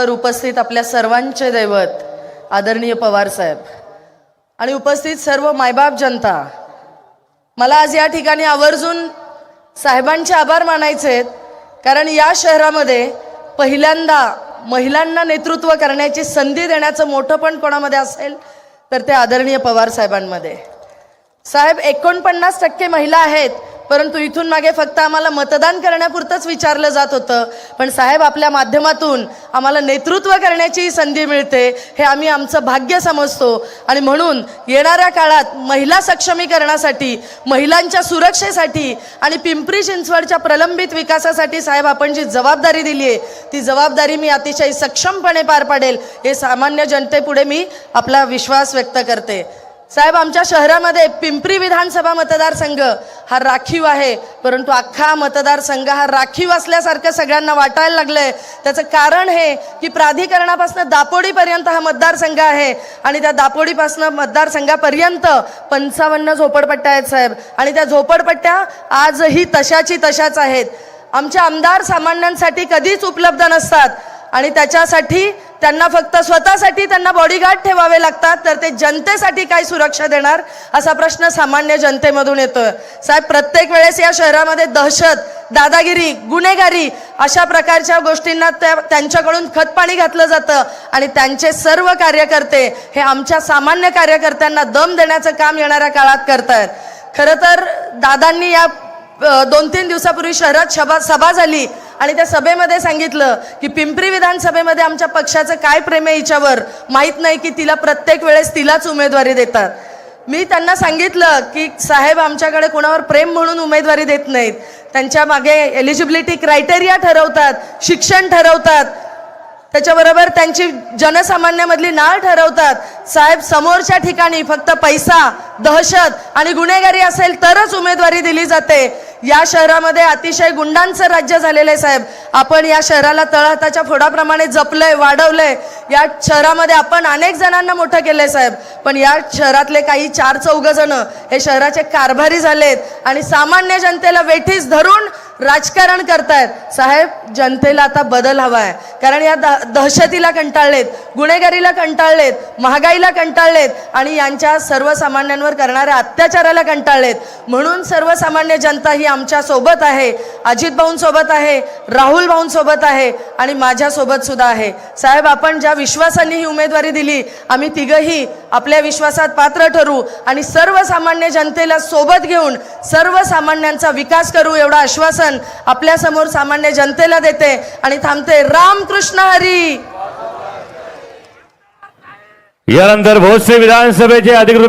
मंचावर उपस्थित आपल्या सर्वांचे दैवत आदरणीय पवार साहेब. आणि उपस्थित सर्व मायबाप जनता मला आज या ठिकाणी आवर्जून साहेबांचे आभार मानायचे आहेत कारण या शहरामध्ये पहिल्यांदा महिलांना नेतृत्व करण्याची संधी देण्याचं मोठं पण कोणामध्ये असेल तर ते आदरणीय पवार साहेबांमध्ये. साहेब एकोणपन्नास टक्के महिला आहेत परंतु इथून मागे फक्त आम्हाला मतदान करण्यापुरतंच विचारलं जात होतं. पण साहेब आपल्या माध्यमातून आम्हाला नेतृत्व करण्याची संधी मिळते हे आम्ही आमचं भाग्य समजतो. आणि म्हणून येणाऱ्या काळात महिला सक्षमीकरणासाठी महिलांच्या सुरक्षेसाठी आणि पिंपरी चिंचवडच्या प्रलंबित विकासासाठी साहेब आपण जी जबाबदारी दिली आहे ती जबाबदारी मी अतिशय सक्षमपणे पार पाडेल हे सामान्य जनतेपुढे मी आपला विश्वास व्यक्त करते. साहेब आमच्या शहरामध्ये पिंपरी विधानसभा मतदारसंघ हा राखीव आहे. परंतु अख्खा मतदारसंघ हा राखीव असल्यासारखं सगळ्यांना वाटायला लागलंय. त्याचं कारण हे की प्राधिकरणापासून दापोडीपर्यंत हा मतदारसंघ आहे. आणि त्या दापोडीपासून मतदारसंघापर्यंत पंचावन्न झोपडपट्ट्या आहेत साहेब. आणि त्या झोपडपट्ट्या आजही तशाची तशाच आहेत. आमचे आमदार सामान्यांसाठी कधीच उपलब्ध नसतात. आणि त्याच्यासाठी त्यांना फक्त स्वतःसाठी त्यांना बॉडीगार्ड ठेवावे लागतात तर ते जनतेसाठी काय सुरक्षा देणार? असा प्रश्न सामान्य जनतेमधून येतोय. साहेब प्रत्येक वेळेस या शहरामध्ये दहशत दादागिरी गुन्हेगारी अशा प्रकारच्या गोष्टींना त्या त्यांच्याकडून खतपाणी घातलं जातं आणि त्यांचे सर्व कार्यकर्ते हे आमच्या सामान्य कार्यकर्त्यांना दम देण्याचं काम येणाऱ्या काळात करतायत. खरं तर दादांनी या दोन तीन दिवसापूर्वी शहरात सभा सभा झाली. आणि त्या सभेमध्ये सांगितलं की पिंपरी विधानसभेमध्ये आमच्या पक्षाचं काय प्रेम आहे हिच्यावर? माहीत नाही की तिला प्रत्येक वेळेस तिलाच उमेदवारी देतात. मी त्यांना सांगितलं की साहेब आमच्याकडे कोणावर प्रेम म्हणून उमेदवारी देत नाहीत. त्यांच्या मागे एलिजिबिलिटी क्रायटेरिया ठरवतात शिक्षण ठरवतात. त्याच्याबरोबर त्यांची जनसामान्यामधली नाळ ठरवतात. साहेब समोरच्या ठिकाणी फक्त पैसा दहशत आणि गुन्हेगारी असेल तरच उमेदवारी दिली जाते. या शहरामध्ये अतिशय गुंडांचं राज्य झालेलं आहे साहेब. आपण या शहराला तळहाताच्या फोडाप्रमाणे जपलंय वाढवलंय. या शहरामध्ये आपण अनेक जणांना मोठं केलंय साहेब. पण या शहरातले काही चार चौघ जण हे शहराचे कारभारी झालेत आणि सामान्य जनतेला वेठीस धरून राजकारण करतायत. साहेब जनतेला आता बदल हवा आहे. कारण या द दहशतीला कंटाळलेत गुन्हेगारीला कंटाळलेत महागाईला कंटाळलेत आणि यांच्या सर्वसामान्यांवर करणाऱ्या अत्याचाराला कंटाळलेत. म्हणून सर्वसामान्य जनता ही आमच्यासोबत आहे अजित भाऊंसोबत आहे राहुल भाऊंसोबत आहे आणि माझ्यासोबत सुद्धा आहे. साहेब आपण ज्या विश्वासाने ही उमेदवारी दिली आम्ही तिघही आपल्या विश्वासात पात्र ठरू आणि सर्वसामान्य जनतेला सोबत घेऊन सर्वसामान्यांचा विकास करू एवढं आश्वासन आपल्यासमोर सामान्य सामान्य जनतेला देते आणि थांबते. रामकृष्ण हरी. यानंतर भोसले विधानसभेचे अधिकृत